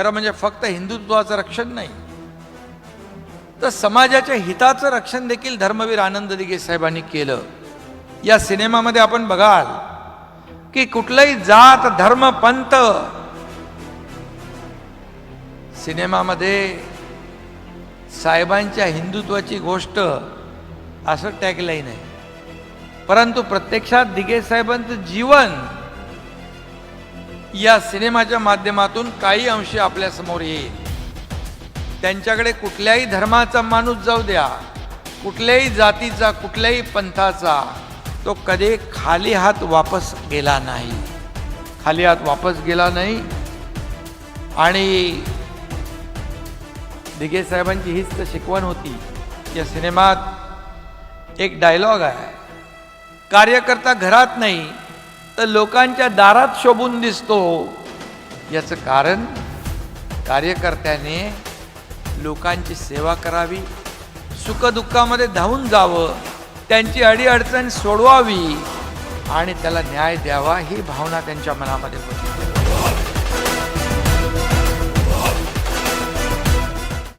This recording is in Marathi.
खरं म्हणजे फक्त हिंदुत्वाचं रक्षण नाही. तर समाजाच्या हिताचं रक्षण देखील धर्मवीर आनंद दिघे साहेबांनी केलं. या सिनेमामध्ये आपण बघाल की कुठलंही जात धर्म पंत सिनेमामध्ये साहेबांच्या हिंदुत्वाची गोष्ट असं टॅगलाईन आहे. परंतु प्रत्यक्षात दिघे साहेबांचं जीवन या सिनेमाच्या माध्यमातून काही अंशी आपल्यासमोर येईल. त्यांच्याकडे कुठल्याही धर्माचा माणूस जाऊ द्या. कुठल्याही जातीचा कुठल्याही पंथाचा तो कधी खाली हात वापस गेला नाही. खाली हात वापस गेला नाही. आणि दिघे साहेबांची हीच तर शिकवण होती. या सिनेमात एक डायलॉग आहे. कार्यकर्ता घरात नाही तर लोकांच्या दारात शोभून दिसतो. याचं कारण कार्यकर्त्याने लोकांची सेवा करावी सुखदुःखामध्ये धावून जावं त्यांची अडीअडचण सोडवावी आणि त्याला न्याय द्यावा ही भावना त्यांच्या मनामध्ये होती.